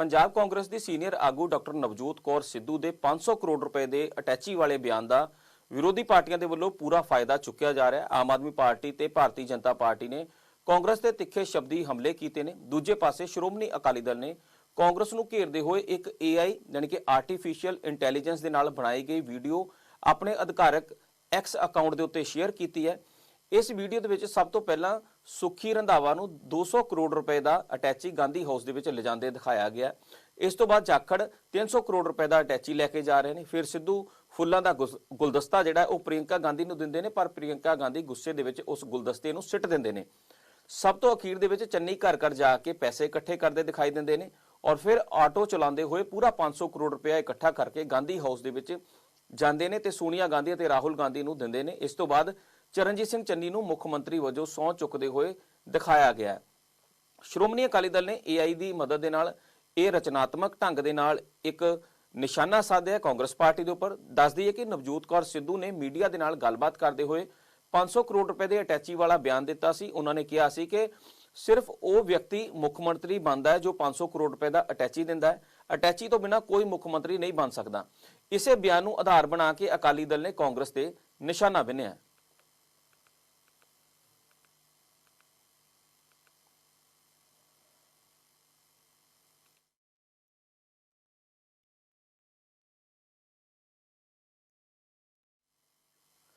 ਪੰਜਾਬ ਕਾਂਗਰਸ ਦੀ ਸੀਨੀਅਰ ਆਗੂ ਡਾਕਟਰ ਨਵਜੋਤ ਕੌਰ ਸਿੱਧੂ ਦੇ 500 ਕਰੋੜ ਰੁਪਏ ਦੇ ਅਟੈਚੀ ਵਾਲੇ ਬਿਆਨ ਦਾ ਵਿਰੋਧੀ ਪਾਰਟੀਆਂ ਦੇ ਵੱਲੋਂ ਪੂਰਾ ਫਾਇਦਾ ਚੁੱਕਿਆ ਜਾ ਰਿਹਾ ਹੈ। ਆਮ ਆਦਮੀ ਪਾਰਟੀ ਤੇ ਭਾਰਤੀ ਜਨਤਾ ਪਾਰਟੀ ਨੇ ਕਾਂਗਰਸ ਤੇ ਤਿੱਖੇ ਸ਼ਬਦੀ ਹਮਲੇ ਕੀਤੇ ਨੇ। ਦੂਜੇ ਪਾਸੇ ਸ਼੍ਰੋਮਣੀ ਅਕਾਲੀ ਦਲ ਨੇ ਕਾਂਗਰਸ ਨੂੰ ਘੇਰਦੇ ਹੋਏ ਇੱਕ AI ਯਾਨੀ ਕਿ ਆਰਟੀਫੀਸ਼ੀਅਲ ਇੰਟੈਲੀਜੈਂਸ ਦੇ ਨਾਲ ਬਣਾਈ ਗਈ ਵੀਡੀਓ ਆਪਣੇ ਅਧਿਕਾਰਕ ਐਕਸ ਅਕਾਊਂਟ ਦੇ ਉੱਤੇ ਸ਼ੇਅਰ ਕੀਤੀ ਹੈ। ਇਸ ਵੀਡੀਓ ਦੇ ਵਿੱਚ ਸਭ ਤੋਂ ਪਹਿਲਾਂ ਸੁਖੀ ਰੰਧਾਵਾ ਨੂੰ 200 ਕਰੋੜ ਰੁਪਏ ਦਾ ਅਟੈਚੀ ਗਾਂਧੀ ਹਾਊਸ ਦੇ ਵਿੱਚ ਲਿਜਾਂਦੇ ਦਿਖਾਇਆ ਗਿਆ। ਇਸ ਤੋਂ ਬਾਅਦ ਜਾਖੜ 300 ਕਰੋੜ ਰੁਪਏ ਦਾ ਅਟੈਚੀ ਲੈ ਕੇ ਜਾ ਰਹੇ ਨੇ। ਫਿਰ ਸਿੱਧੂ ਫੁੱਲਾਂ ਦਾ ਗੁਲਦਸਤਾ ਜਿਹੜਾ ਉਹ ਪ੍ਰਿਯੰਕਾ ਗਾਂਧੀ ਨੂੰ ਦਿੰਦੇ ਨੇ, ਪਰ ਪ੍ਰਿਯੰਕਾ ਗਾਂਧੀ ਗੁੱਸੇ ਦੇ ਵਿੱਚ ਉਸ ਗੁਲਦਸਤੇ ਨੂੰ ਸਿੱਟ ਦਿੰਦੇ ਨੇ। ਸਭ ਤੋਂ ਅਖੀਰ ਦੇ ਵਿੱਚ ਚੰਨੀ ਘਰ ਘਰ ਜਾ ਕੇ ਪੈਸੇ ਇਕੱਠੇ ਕਰਦੇ ਦਿਖਾਈ ਦਿੰਦੇ ਨੇ ਔਰ ਫਿਰ ਆਟੋ ਚਲਾਉਂਦੇ ਹੋਏ ਪੂਰਾ 500 ਕਰੋੜ ਰੁਪਇਆ ਇਕੱਠਾ ਕਰਕੇ ਗਾਂਧੀ ਹਾਊਸ ਦੇ ਵਿੱਚ ਜਾਂਦੇ ਨੇ ਤੇ ਸੋਨੀਆ ਗਾਂਧੀ ਅਤੇ ਰਾਹੁਲ ਗਾਂਧੀ ਨੂੰ ਦਿੰਦੇ ਨੇ। ਇਸ ਤੋਂ ਬਾਅਦ ਚਰਨਜੀਤ ਸਿੰਘ ਚੰਨੀ ਨੂੰ ਮੁੱਖ ਮੰਤਰੀ ਵਜੋਂ ਸਹੁੰ ਚੁੱਕਦੇ ਹੋਏ ਦਿਖਾਇਆ ਗਿਆ ਹੈ। ਸ਼੍ਰੋਮਣੀ ਅਕਾਲੀ ਦਲ ਨੇ AI ਦੀ ਮਦਦ ਦੇ ਨਾਲ ਇਹ ਰਚਨਾਤਮਕ ਢੰਗ ਦੇ ਨਾਲ ਇੱਕ ਨਿਸ਼ਾਨਾ ਸਾਧਿਆ ਕਾਂਗਰਸ ਪਾਰਟੀ ਦੇ ਉੱਪਰ। ਦੱਸ ਦਈਏ ਕਿ ਨਵਜੋਤ ਕੌਰ ਸਿੱਧੂ ਨੇ ਮੀਡੀਆ ਦੇ ਨਾਲ ਗੱਲਬਾਤ ਕਰਦੇ ਹੋਏ 500 ਕਰੋੜ ਰੁਪਏ ਦੇ ਅਟੈਚੀ ਵਾਲਾ ਬਿਆਨ ਦਿੱਤਾ ਸੀ। ਉਹਨਾਂ ਨੇ ਕਿਹਾ ਸੀ ਕਿ ਸਿਰਫ ਉਹ ਵਿਅਕਤੀ ਮੁੱਖ ਮੰਤਰੀ ਬਣਦਾ ਹੈ ਜੋ 500 ਕਰੋੜ ਰੁਪਏ ਦਾ ਅਟੈਚੀ ਦਿੰਦਾ ਹੈ। ਅਟੈਚੀ ਤੋਂ ਬਿਨਾ ਕੋਈ ਮੁੱਖ ਮੰਤਰੀ ਨਹੀਂ ਬਣ ਸਕਦਾ। ਇਸੇ ਬਿਆਨ ਨੂੰ ਆਧਾਰ ਬਣਾ ਕੇ ਅਕਾਲੀ ਦਲ ਨੇ ਕਾਂਗਰਸ ਤੇ ਨਿਸ਼ਾਨਾ ਬਿੰਨਿਆ